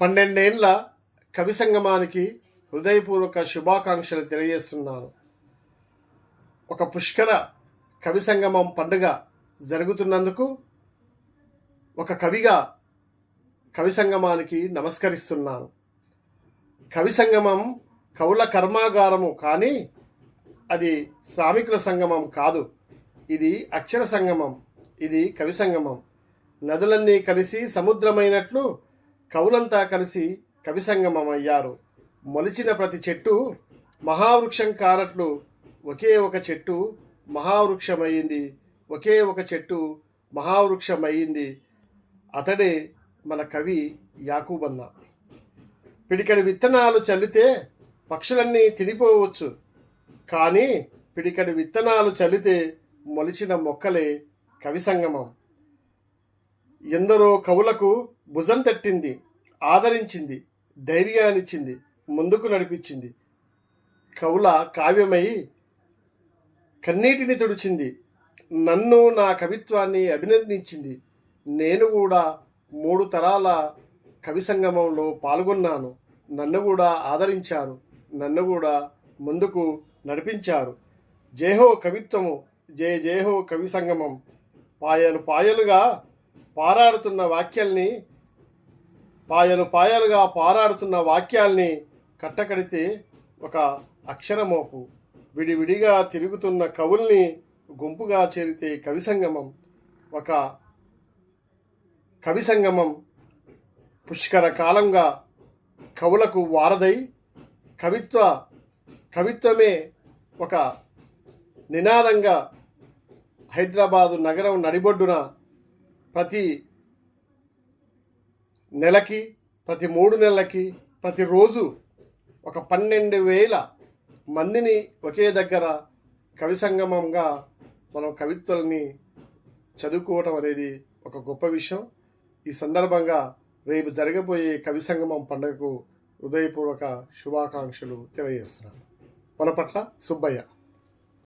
పన్నెండేండ్ల కవి సంగమానికి హృదయపూర్వక శుభాకాంక్షలు తెలియజేస్తున్నాను. ఒక పుష్కర కవి సంగమం పండుగ జరుగుతున్నందుకు ఒక కవిగా కవి సంగమానికి నమస్కరిస్తున్నాను. కవి సంగమం కవుల కర్మాగారము కానీ అది శ్రామికుల సంగమం కాదు. ఇది అక్షర సంగమం. ఇది కవి సంగమం. నదులన్నీ కలిసి సముద్రమైనట్లు కవులంతా కలిసి కవిసంగమం అయ్యారు మొలిచిన ప్రతి చెట్టు మహావృక్షం కానట్లు ఒకే ఒక చెట్టు మహావృక్షమయ్యింది ఒకే ఒక చెట్టు మహావృక్షమయ్యింది అతడే మన కవి యాకూబన్న. పిడికడి విత్తనాలు చల్లితే పక్షులన్నీ తినిపోవచ్చు. కానీ పిడికడి విత్తనాలు చల్లితే మొలిచిన మొక్కలే కవి సంగమం. ఎందరో కవులకు భుజం తట్టింది ఆదరించింది ధైర్యాన్నిచ్చింది ముందుకు నడిపించింది. కవుల కావ్యమై కన్నీటిని తుడిచింది నన్ను నా కవిత్వాన్ని అభినందించింది. నేను కూడా మూడు తరాల కవి సంగమంలో పాల్గొన్నాను నన్ను కూడా ఆదరించారు నన్ను కూడా ముందుకు నడిపించారు. జయహో కవిత్వము జయ జయహో కవి సంగమం పాయలు పాయలుగా పారాడుతున్న వాక్యాల్ని పాయలు పాయలుగా పారాడుతున్న వాక్యాల్ని కట్టకడితే ఒక అక్షరమోపు. విడివిడిగా తిరుగుతున్న కవుల్ని గుంపుగా చేరితే కవి సంగమం ఒక కవి సంగమం పుష్కర కాలంగా కవులకు వారదై కవిత్వ కవిత్వమే ఒక నినాదంగా హైదరాబాదు నగరం నడిబొడ్డున ప్రతి నెలకి ప్రతి మూడు నెలలకి ప్రతిరోజు ఒక పన్నెండు వేల మందిని ఒకే దగ్గర కవి సంగమంగా మనం కవిత్వాలని చదువుకోవటం అనేది ఒక గొప్ప విషయం. ఈ సందర్భంగా రేపు జరగబోయే కవి సంగమం పండుగకు హృదయపూర్వక శుభాకాంక్షలు తెలియజేస్తున్నాను. మన పట్ల సుబ్బయ్య.